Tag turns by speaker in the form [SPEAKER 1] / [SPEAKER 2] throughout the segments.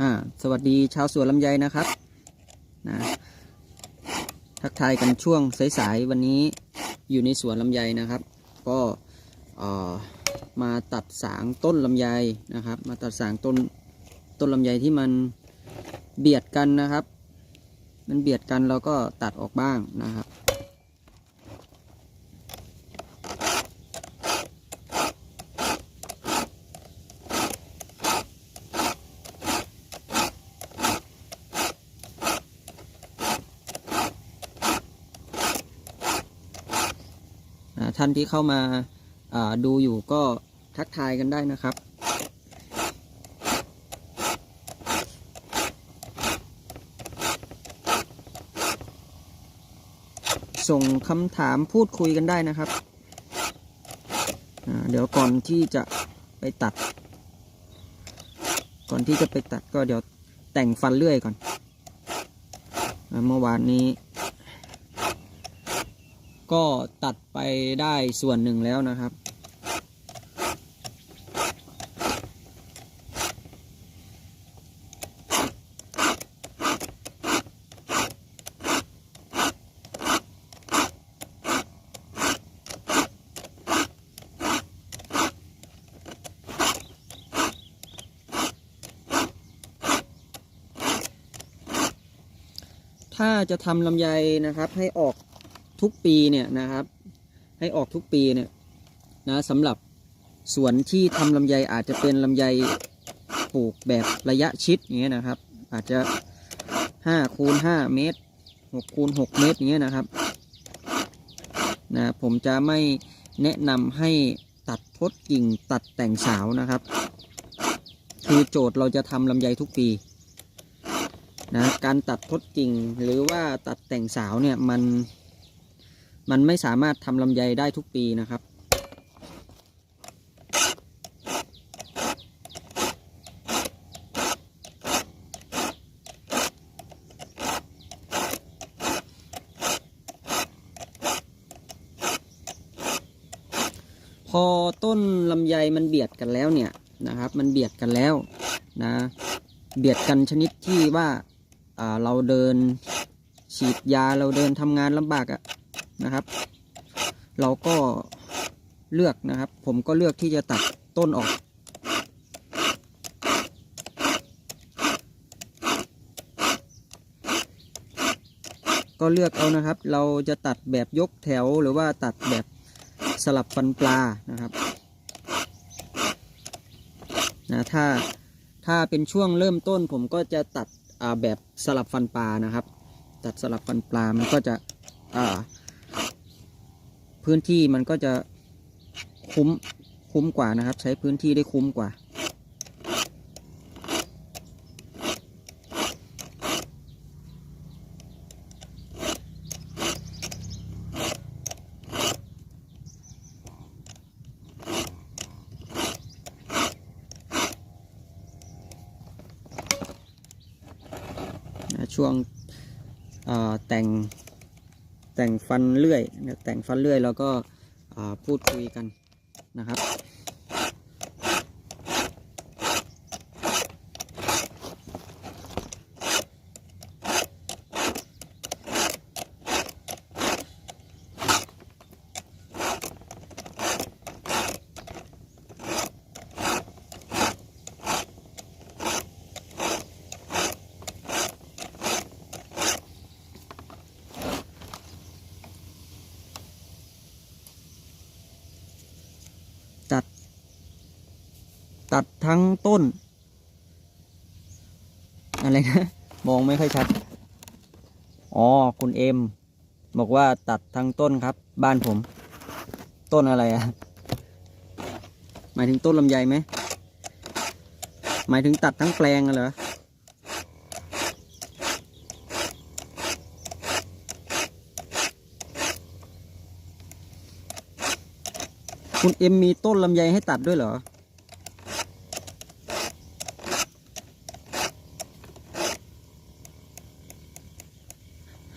[SPEAKER 1] อ่าสวัสดีชาวสวนลำไยนะครับนะทักทายกันช่วงสายๆวันนี้อยู่ในสวนลำไยนะครับ ก็มาตัดสางต้นลำไยนะครับ มาตัดสางต้นต้นลำไยที่มันเบียดกันนะครับ มันเบียดกันเราก็ตัดออกบ้างนะครับ ท่านที่เข้ามาาดูอยู่ก็ทักทายกันได้นะครับ ส่งคำถามพูดคุยกันได้นะครับ เดี๋ยวก่อนที่จะไปตัด ก่อนที่จะไปตัดก็เดี๋ยวแต่งฟันเลื่อยก่อน เมื่อวานนี้ ก็ตัดไปได้ส่วนหนึ่งแล้วนะครับ ถ้าจะทำลำไยนะครับให้ออก ทุกปีเนี่ยนะครับ ให้ออกทุกปีเนี่ยนะสำหรับสวนที่ทำลำไยอาจจะเป็นลำไยปลูกแบบระยะชิดอย่างเงี้ยนะครับ อาจจะห้าคูณห้าเมตรหกคูณหกเมตรอย่างเงี้ยนะครับนะผมจะไม่แนะนำให้ตัดทดกิ่งตัดแต่งสาวนะครับ คือโจทย์เราจะทำลำไยทุกปีนะการตัดทดกิ่งหรือว่าตัดแต่งสาวเนี่ยมัน มันไม่สามารถทำลำไยได้ทุกปีนะครับ พอต้นลำไยมันเบียดกันแล้วเนี่ยนะครับ มันเบียดกันแล้วนะ เบียดกันชนิดที่ว่าาเราเดินฉีดยาเราเดินทำงานลำบากอะ นะครับ เราก็เลือกนะครับ ผมก็เลือกที่จะตัดต้นออกก็เลือกเอานะครับ เราจะตัดแบบยกแถวหรือว่าตัดแบบสลับฟันปลานะครับนะถ้าถ้าเป็นช่วงเริ่มต้น ผมก็จะตัดแบบสลับฟันปลานะครับ ตัดสลับฟันปลา มันก็จะอ่า พื้นที่มันก็จะคุ้มคุ้มกว่านะครับ ใช้พื้นที่ได้คุ้มกว่าช่วงแต่ง แต่งฟันเลื่อย แต่งฟันเลื่อยแล้วก็พูดคุยกันนะครับ ตัด ตัดทั้งต้น อะไรนะ มองไม่ค่อยชัด อ๋อ คุณเอ็ม บอกว่าตัดทั้งต้นครับ บ้านผม ต้นอะไรอะหมายถึงต้นลำไยไหม หมายถึงตัดทั้งแปลงเหรอคุณเอ็มมีต้นลำไยให้ตัดด้วยเหรอ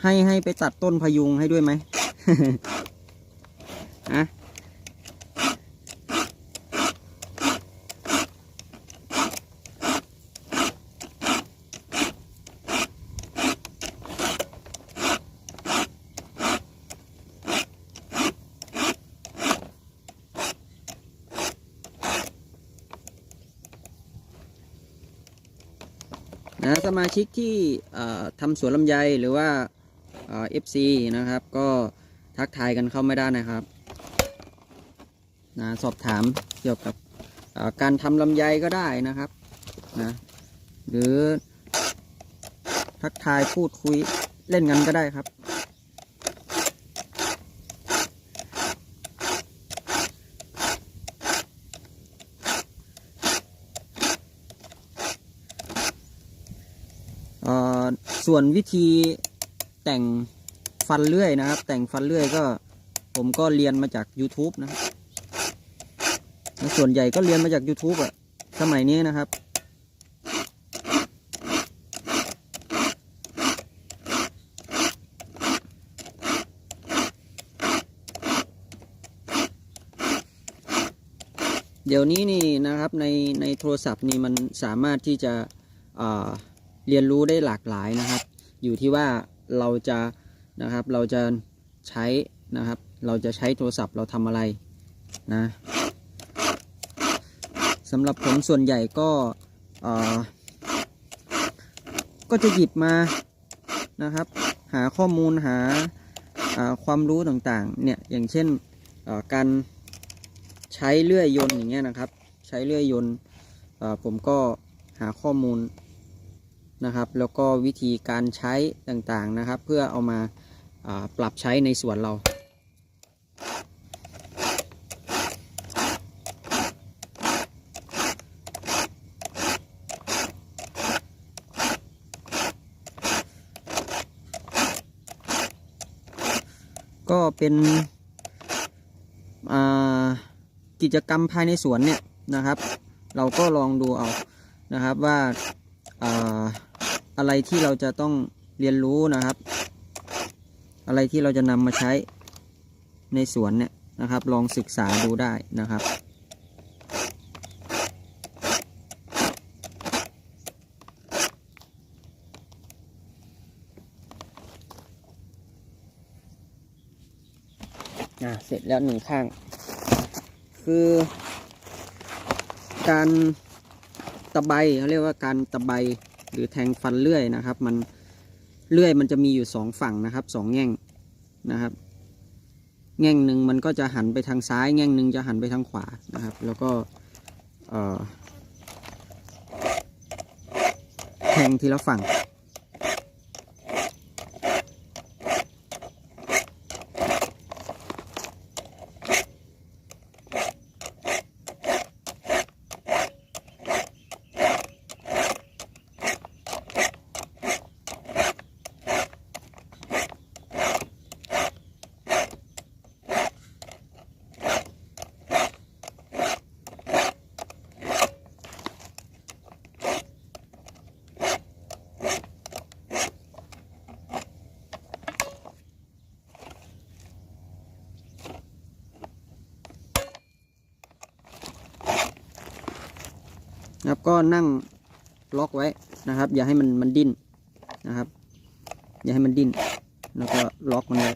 [SPEAKER 1] ให้ให้ไปตัดต้นพยุงให้ด้วยไหมอะนะสมาชิกที่ทำสวนลำไยหรือว่า เอฟซีนะครับ ก็ทักทายกันเข้าไม่ได้นะครับนะสอบถามเกี่ยวกับการทำลำไยก็ได้นะครับนะหรือทักทายพูดคุยเล่นกันก็ได้ครับเออส่วนวิธี แต่งฟันเลื่อยนะครับ แต่งฟันเลื่อยก็ผมก็เรียนมาจาก YouTube นะครับส่วนใหญ่ก็เรียนมาจาก YouTube อะสมัยนี้นะครับ เดี๋ยวนี้นี่นะครับในในโทรศัพท์นี่มันสามารถที่จะเรียนรู้ได้หลากหลายนะครับ อยู่ที่ว่า เราจะนะครับเราจะใช้นะครับ เราจะใช้โทรศัพท์เราทำอะไรนะสำหรับผมส่วนใหญ่ก็อ่าก็จะหยิบมานะครับ หาข้อมูลหาาความรู้ต่างๆเนี่ยอย่างเช่นาการใช้เลื่อยยนต์อย่างเงี้ยนะครับ ใช้เลื่อยยนต์ผมก็หาข้อมูล นะครับ แล้วก็วิธีการใช้ต่างๆนะครับ เพื่อเอามาาปรับใช้ในสวนเราก็เป็นกิจกรรมภายในสวนเนี่ยนะครับ เราก็ลองดูเอานะครับว่า อะไรที่เราจะต้องเรียนรู้นะครับ อะไรที่เราจะนำมาใช้ในสวนเนี่ยนะครับ ลองศึกษาดูได้นะครับเสร็จแล้วหนึ่งข้าง คือการตะไบเขาเรียกว่าการตะไบ หรือแทงฟันเลื่อยนะครับ มันเลื่อยมันจะมีอยู่สองฝั่งนะครับสองแง่งนะครับ แง่งหนึ่งมันก็จะหันไปทางซ้าย แง่งหนึ่งจะหันไปทางขวานะครับ แล้วก็แทงทีละฝั่ง ก็นั่งล็อกไว้นะครับ อย่าให้มันมันดิ้นนะครับ อย่าให้มันดิ้น แล้วก็ล็อกมันไว้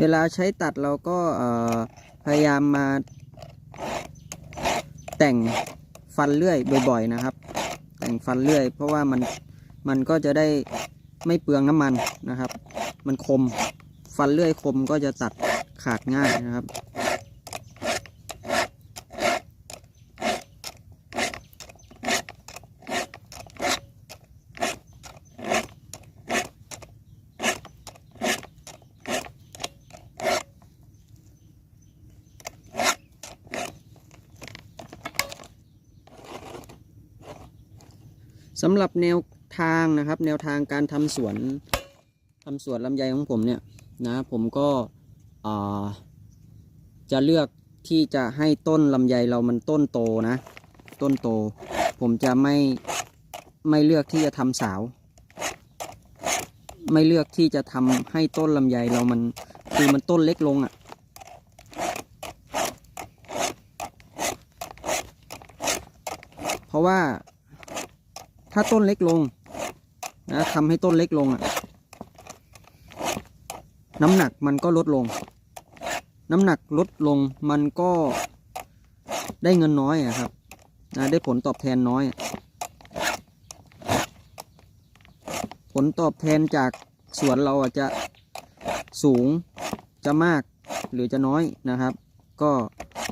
[SPEAKER 1] เวลาใช้ตัดเราก็พยายามมาแต่งฟันเลื่อยบ่อย ๆ นะครับ แต่งฟันเลื่อย เพราะว่ามันมันก็จะได้ ไม่เปลืองน้ำมันนะครับ มันคมฟันเลื่อยคมก็จะตัดขาดง่ายนะครับ สำหรับแนว ทางนะครับ แนวทางการทำสวนทำสวนลำไยของผมเนี่ยนะผมก็จะเลือกที่จะให้ต้นลำไยเรามันต้นโตนะ ต้นโต ผมจะไม่ไม่เลือกที่จะทำสาว ไม่เลือกที่จะทำให้ต้นลำไยเรามันคือมันต้นเล็กลงอะ่ะเพราะว่าถ้าต้นเล็กลง นะทำให้ต้นเล็กลงอะ น้ำหนักมันก็ลดลง น้ำหนักลดลงมันก็ได้เงินน้อยอะครับนะได้ผลตอบแทนน้อย ผลตอบแทนจากสวนเราอาจจะสูงจะมากหรือจะน้อยนะครับ ก็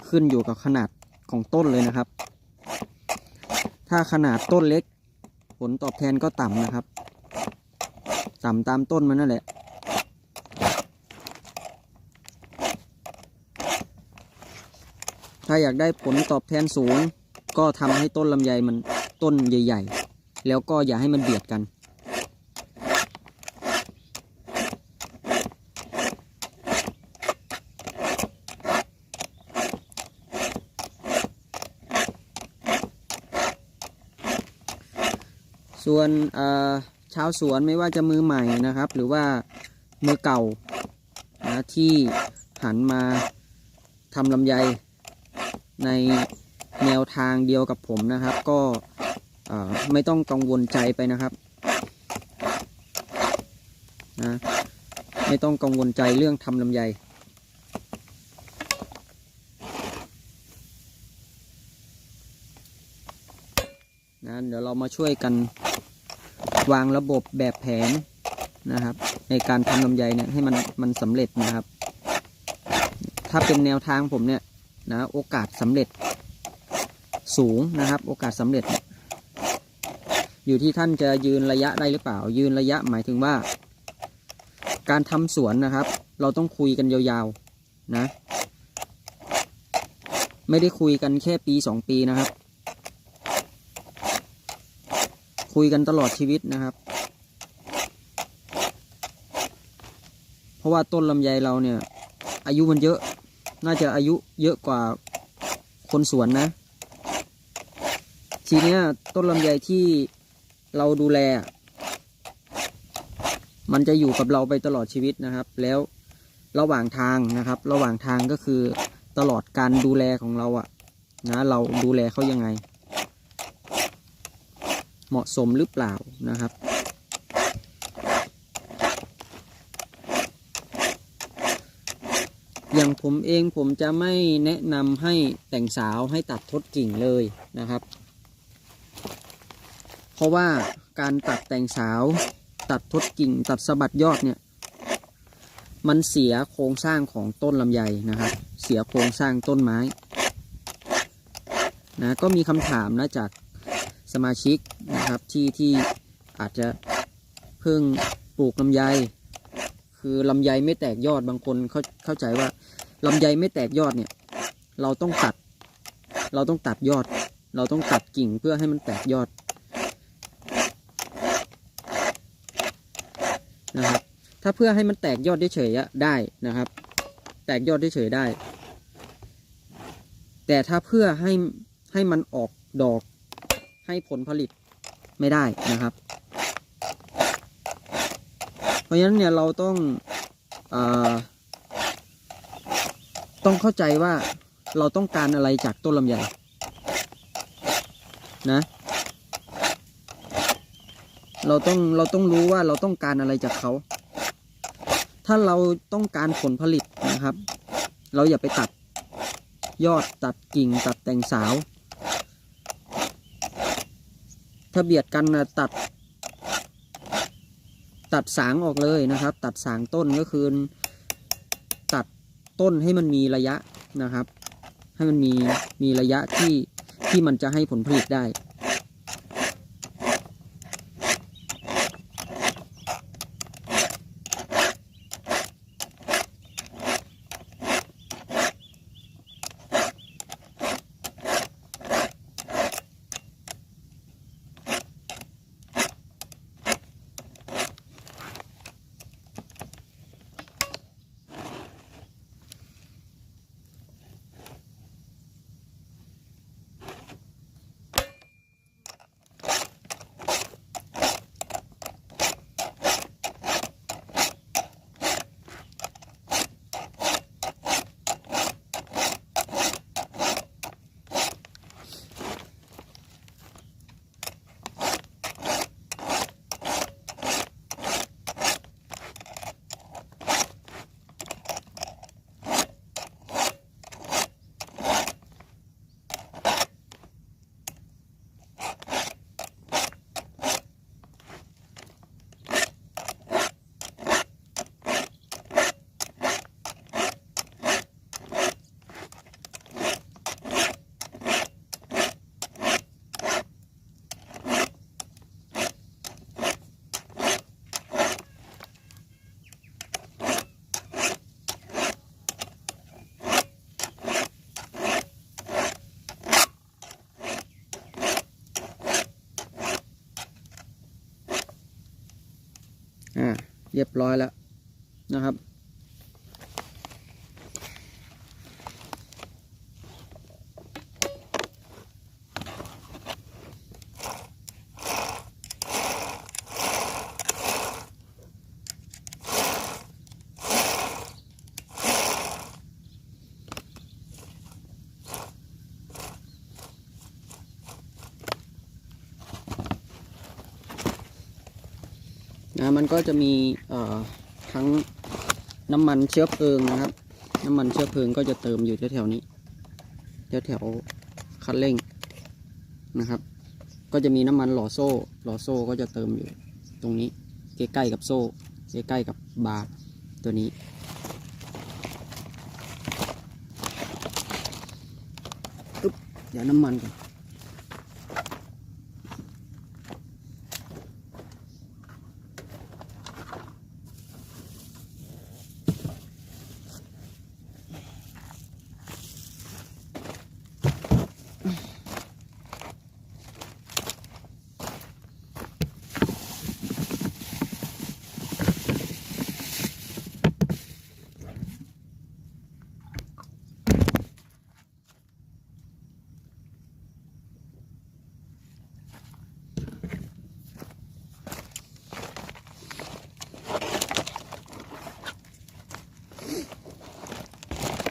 [SPEAKER 1] ขึ้นอยู่กับขนาดของต้นเลยนะครับ ถ้าขนาดต้นเล็ก ผลตอบแทนก็ต่ำนะครับ ต่ำตามต้นมันนั่นแหละ ถ้าอยากได้ผลตอบแทนสูง ก็ทำให้ต้นลำไยมันต้นใหญ่ ๆ แล้วก็อย่าให้มันเบียดกันส่วนเอ่อ ชาวสวนไม่ว่าจะมือใหม่นะครับ หรือว่ามือเก่านะที่หันมาทำลำไยในแนวทางเดียวกับผมนะครับ ก็ไม่ต้องกังวลใจไปนะครับนะไม่ต้องกังวลใจเรื่องทำลำไยนะเดี๋ยวเรามาช่วยกัน วางระบบแบบแผนนะครับ ในการทำลำไยเนี่ยให้มันมันสำเร็จนะครับ ถ้าเป็นแนวทางผมเนี่ยนะโอกาสสำเร็จสูงนะครับ โอกาสสำเร็จ อยู่ที่ท่านจะยืนระยะได้หรือเปล่า ยืนระยะหมายถึงว่า การทำสวนนะครับ เราต้องคุยกันยาวๆนะ ไม่ได้คุยกันแค่ปีสองปีนะครับ คุยกันตลอดชีวิตนะครับ เพราะว่าต้นลำไยเราเนี่ย อายุมันเยอะ น่าจะอายุเยอะกว่าคนสวนนะ ทีเนี้ยต้นลำไยที่เราดูแล มันจะอยู่กับเราไปตลอดชีวิตนะครับ แล้วระหว่างทางนะครับ ระหว่างทางก็คือตลอดการดูแลของเราอะนะ เราดูแลเขายังไง เหมาะสมหรือเปล่านะครับ อย่างผมเองผมจะไม่แนะนำให้แต่งสาวให้ตัดทดกิ่งเลยนะครับ เพราะว่าการตัดแต่งสาว ตัดทดกิ่ง ตัดสะบัดยอดเนี่ย มันเสียโครงสร้างของต้นลำไยนะครับ เสียโครงสร้างต้นไม้นะก็มีคำถามนะจาก สมาชิกนะครับที่ที่อาจจะเพิ่งปลูกลำไย คือลำไยไม่แตกยอดบางคนเขาเข้าใจว่าลำไยไม่แตกยอดเนี่ย เราต้องตัด เราต้องตัดยอด เราต้องตัดกิ่งเพื่อให้มันแตกยอดนะครับ ถ้าเพื่อให้มันแตกยอดเฉยๆอะได้นะครับ แตกยอดเฉยๆได้ แต่ถ้าเพื่อให้ให้มันออกดอก ให้ผลผลิตไม่ได้นะครับ เพราะฉะนั้นเนี่ยเราต้องอต้องเข้าใจว่าเราต้องการอะไรจากต้นลำไยนะเราต้องเราต้องรู้ว่าเราต้องการอะไรจากเขา ถ้าเราต้องการผลผลิตนะครับ เราอย่าไปตัดยอดตัดกิ่งตัดแต่งสาว ถ้าเบียดกันนะตัด ตัดสางออกเลยนะครับ ตัดสางต้นก็คือ ตัดต้นให้มันมีระยะนะครับ ให้มันมีมีระยะที่ที่มันจะให้ผลผลิตได้ เรียบร้อยแล้วนะครับ นะมันก็จะมีทั้งน้ำมันเชื้อเพลิงนะครับ น้ำมันเชื้อเพลิงก็จะเติมอยู่แถวๆนี้แถวๆคันเร่งนะครับ ก็จะมีน้ำมันหล่อโซ่หล่อโซ่ก็จะเติมอยู่ตรงนี้ใกล้ๆกับโซ่ใกล้ๆกับบาร์ตัวนี้ เดี๋ยวน้ำมันก่อน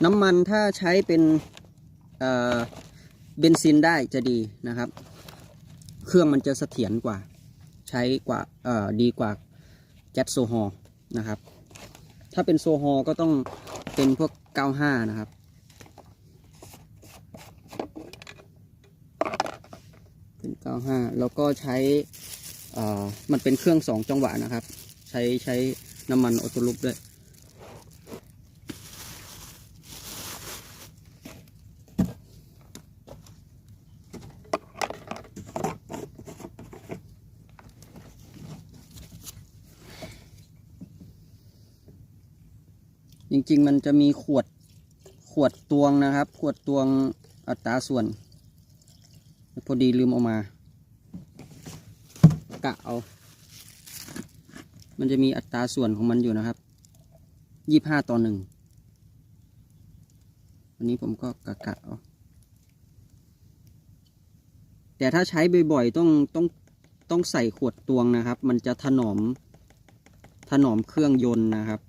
[SPEAKER 1] น้ำมันถ้าใช้เป็นเบนซินได้จะดีนะครับ เครื่องมันจะเสถียรกว่า ใช้กว่าดีกว่าแก๊สโซฮอล์นะครับ ถ้าเป็นโซฮอล์ก็ต้องเป็นพวก 95 นะครับเป็น95 แล้วก็ใช้มันเป็นเครื่อง 2 จังหวะนะครับ ใช้ใช้น้ำมันออโตลุปด้วย ริง ๆ มันจะมีขวดขวดตวงนะครับ ขวดตวงอัตราส่วน พอดีลืมเอามา กะเอา มันจะมีอัตราส่วนของมันอยู่นะครับยี่ห้าต่อหนึ่งอันนี้ผมก็กะกะเอาแต่ถ้าใช้บ่อยๆต้องต้องต้องใส่ขวดตวงนะครับ มันจะถนอมถนอมเครื่องยนต์นะครับ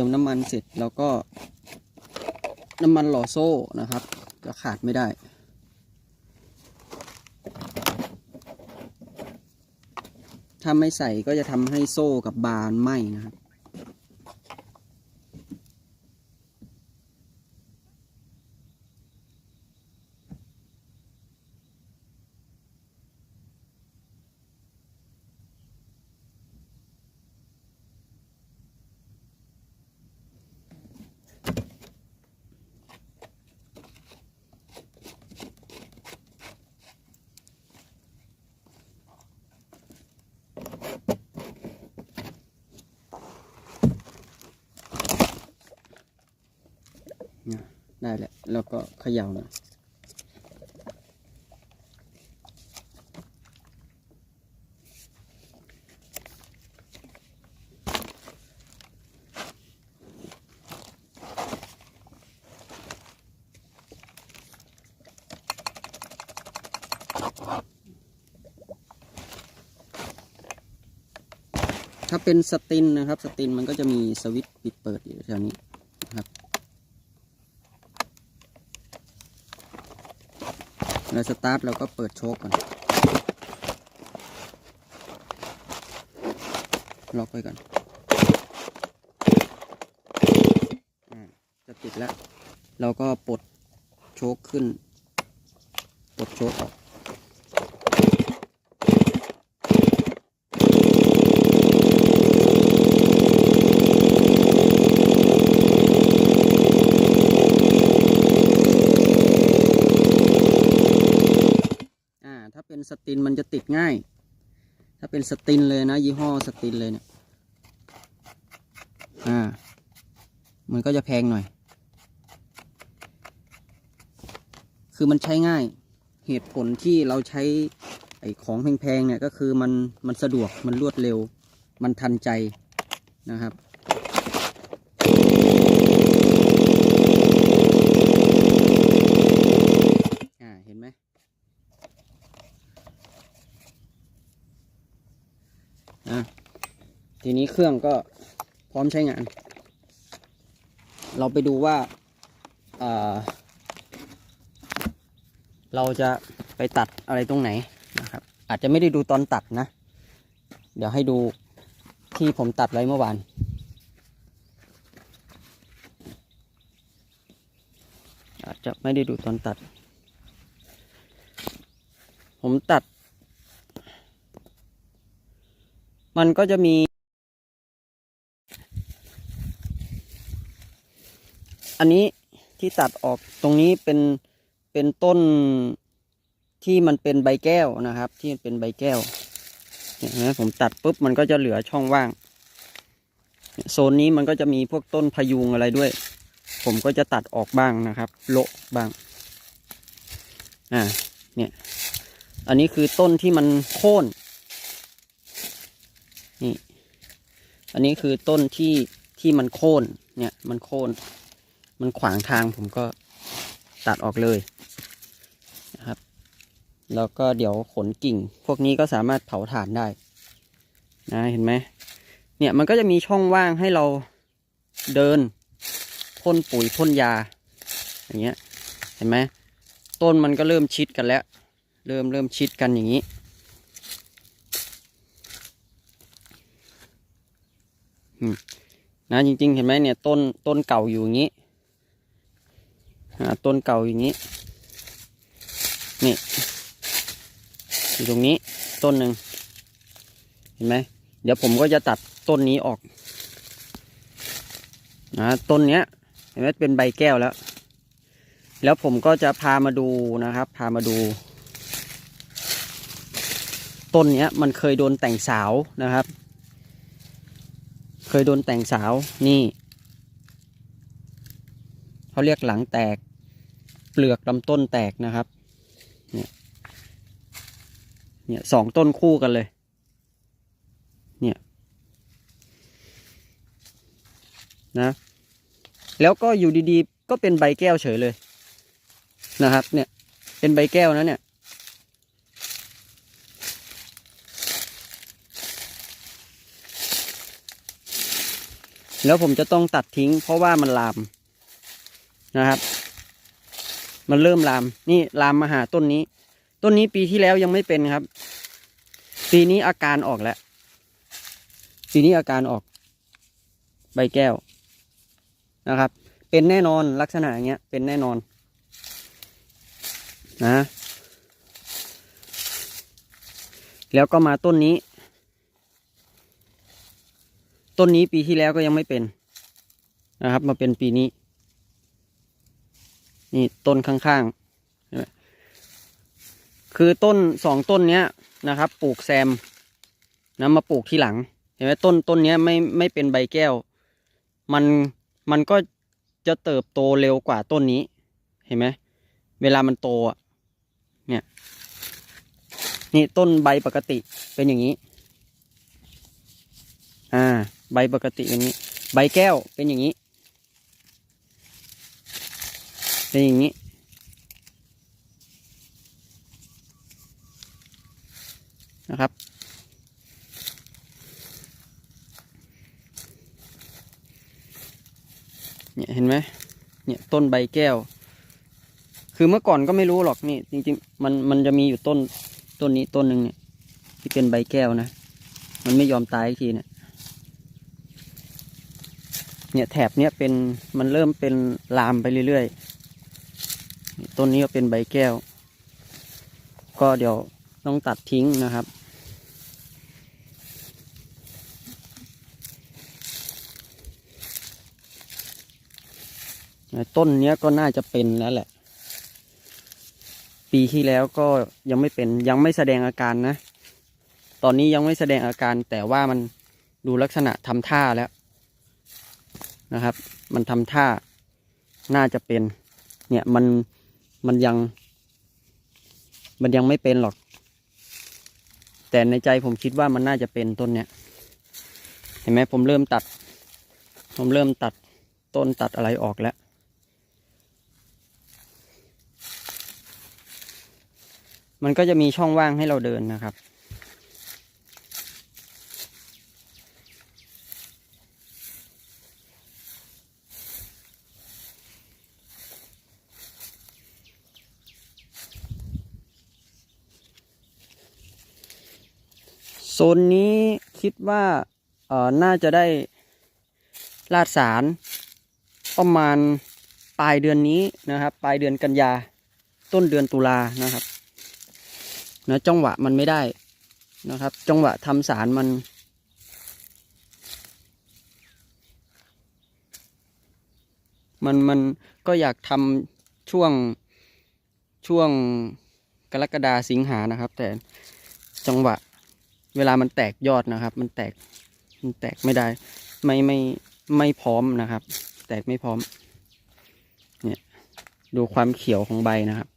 [SPEAKER 1] ติมน้ำมันเสร็จแล้วก็ น้ำมันหล่อโซ่นะครับ จะขาดไม่ได้ ถ้าไม่ใส่ก็จะทำให้โซ่กับบานไหม้นะครับ เนี่ยได้แหละ แล้วก็ เขย่าหนะถ้าเป็นสตินนะครับ สตินมันก็จะมีสวิตช์ปิดเปิดอยู่แถวนี้นะครับ เราสตาร์ทเราก็เปิดโชคก่อน ล็อกไว้ก่อนอจะติดแล้ว เราก็ปลดโชคขึ้น ปลดโชคออก เป็นส ตินมันจะติดง่าย ถ้าเป็นสตินเลยนะ ยี่ห้อสตินเลยเนี่ยอ่า มันก็จะแพงหน่อย คือมันใช้ง่าย เหตุผลที่เราใช้ไอ้ของแพงๆเนี่ยก็คือมันมันสะดวกมันรวดเร็ว มันทันใจนะครับ อ่า เห็นไหม อะ ทีนี้เครื่องก็พร้อมใช้งาน เราไปดูว่าอ่าเราจะไปตัดอะไรตรงไหนนะครับ อาจจะไม่ได้ดูตอนตัดนะ เดี๋ยวให้ดูที่ผมตัดไว้เมื่อวานอาจจะไม่ได้ดูตอนตัด ผมตัด มันก็จะมี อันนี้ที่ตัดออกตรงนี้เป็นเป็นต้นที่มันเป็นใบแก้วนะครับ ที่เป็นใบแก้วเนี่ยเห็นไหมผมตัดปุ๊บมันก็จะเหลือช่องว่าง โซนนี้มันก็จะมีพวกต้นพยุงอะไรด้วย ผมก็จะตัดออกบ้างนะครับ โละบ้างอ่าเนี่ยอันนี้คือต้นที่มันโค่นนี่อันนี้คือต้นที่ที่มันโค่นเนี่ยมันโค่น มันขวางทางผมก็ตัดออกเลยนะครับ แล้วก็เดี๋ยวขนกิ่ง พวกนี้ก็สามารถเผาถ่านได้นะเห็นไหมเนี่ยมันก็จะมีช่องว่างให้เราเดินพ่นปุ๋ยพ่นยา อย่างเงี้ยเห็นไหมต้นมันก็เริ่มชิดกันแล้ว เริ่มเริ่มชิดกันอย่างนี้นะจริงๆ เห็นไหมเนี่ยต้นต้นเก่าอยู่อย่างนี้ ต้นเก่าอย่างนี้ นี่อยู่ตรงนี้ต้นหนึ่งเห็นไหมเดี๋ยวผมก็จะตัดต้นนี้ออกนะต้นเนี้ยเห็นไหมเป็นใบแก้วแล้ว แล้วผมก็จะพามาดูนะครับ พามาดู ต้นเนี้ยมันเคยโดนแต่งสาวนะครับ เคยโดนแต่งสาวนี่เขาเรียกหลังแตก เปลือกลำต้นแตกนะครับ เนี่ยเนี่ยสองต้นคู่กันเลย เนี่ยนะ แล้วก็อยู่ดีๆ ก็เป็นใบแก้วเฉยเลยนะครับ เนี่ย เป็นใบแก้วนะเนี่ยแล้วผมจะต้องตัดทิ้งเพราะว่ามันลามนะครับ มันเริ่มลาม นี่ลามมาหาต้นนี้ ต้นนี้ปีที่แล้วยังไม่เป็นครับ ปีนี้อาการออกแล้ว ปีนี้อาการออก ใบแก้วนะครับ เป็นแน่นอนลักษณะอย่างเงี้ย เป็นแน่นอน นะ แล้วก็มาต้นนี้ ต้นนี้ปีที่แล้วก็ยังไม่เป็นนะครับ มาเป็นปีนี้ นี่ต้นข้างๆ คือต้นสองต้นเนี้ยนะครับ ปลูกแซมนะมาปลูกที่หลัง เห็นไหมต้นต้นเนี้ยไม่ไม่เป็นใบแก้ว มันมันก็จะเติบโตเร็วกว่าต้นนี้ เห็นไหมเวลามันโตอะเนี่ยนี่ต้นใบปกติเป็นอย่างนี้ อ่า ใบปกติเป็นนี้ ใบแก้วเป็นอย่างนี้ เป็นอย่างนี้นะครับ เนี่ยเห็นไหมเนี่ยต้นใบแก้ว คือเมื่อก่อนก็ไม่รู้หรอกนี่จริงๆมันมันจะมีอยู่ต้นต้นนี้ต้นหนึ่งเนี่ยที่เป็นใบแก้วนะ มันไม่ยอมตายทีเนี่ย เนี่ยแถบเนี้ยเป็นมันเริ่มเป็นลามไปเรื่อยๆ ต้นนี้ก็เป็นใบแก้ว ก็เดี๋ยวต้องตัดทิ้งนะครับ ต้นนี้ก็น่าจะเป็นแล้วแหละ ปีที่แล้วก็ยังไม่เป็นยังไม่แสดงอาการนะ ตอนนี้ยังไม่แสดงอาการแต่ว่ามันดูลักษณะทำท่าแล้วนะครับ มันทำท่าน่าจะเป็น เนี่ยมัน มันยัง มันยังไม่เป็นหรอก แต่ในใจผมคิดว่ามันน่าจะเป็นต้นเนี้ย เห็นไหมผมเริ่มตัด ผมเริ่มตัดต้นตัดอะไรออกแล้ว มันก็จะมีช่องว่างให้เราเดินนะครับ นนี้คิดว่าเอ่อน่าจะได้ลาดสารประมาณปลายเดือนนี้นะครับ ปลายเดือนกันยาต้นเดือนตุลานะครับนะจังหวะมันไม่ได้นะครับ จังหวะทำสารมัน มันมันก็อยากทำช่วงช่วงกรกฎาสิงหานะครับ แต่จังหวะ เวลามันแตกยอดนะครับ มันแตกมันแตกไม่ได้ ไม่ไม่ไม่พร้อมนะครับ แตกไม่พร้อม เนี่ยดูความเขียวของใบนะครับ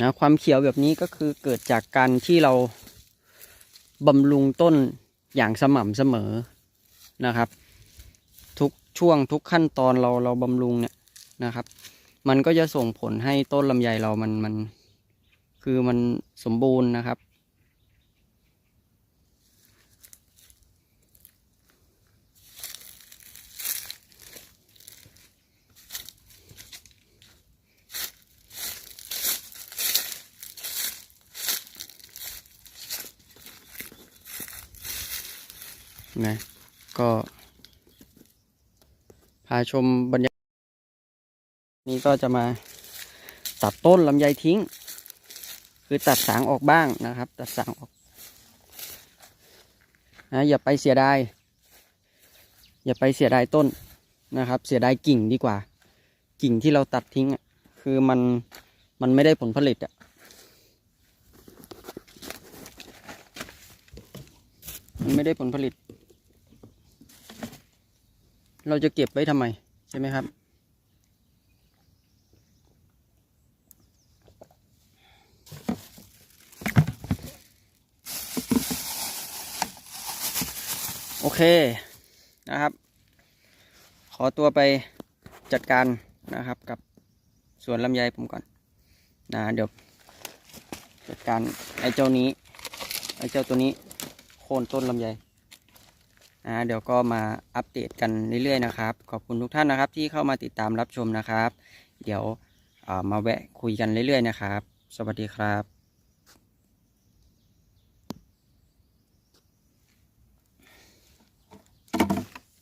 [SPEAKER 1] นะความเขียวแบบนี้ก็คือเกิดจากการที่เราบำรุงต้นอย่างสม่ำเสมอนะครับ ทุกช่วงทุกขั้นตอนเราเราบำรุงเนี่ยนะครับ มันก็จะส่งผลให้ต้นลำไยเรามันมัน คือมันสมบูรณ์นะครับ นะ ก็พาชมบรรยากาศ นี้ก็จะมาตัดต้นลำไยทิ้ง คือตัดสางออกบ้างนะครับ ตัดสางออกนะอย่าไปเสียดายอย่าไปเสียดายต้นนะครับ เสียดายกิ่งดีกว่า กิ่งที่เราตัดทิ้งคือมันมันไม่ได้ผลผลิตอะมันไม่ได้ผลผลิต เราจะเก็บไว้ทำไมใช่ไหมครับ โอเค นะครับ ขอตัวไปจัดการนะครับกับสวนลำไยผมก่อนนะเดี๋ยวจัดการไอ้เจ้านี้ ไอ้เจ้าตัวนี้โค่นต้นลำไยนะเดี๋ยวก็มาอัปเดตกันเรื่อยๆนะครับ ขอบคุณทุกท่านนะครับ ที่เข้ามาติดตามรับชมนะครับ เดี๋ยวมาแวะคุยกันเรื่อยๆนะครับ สวัสดีครับ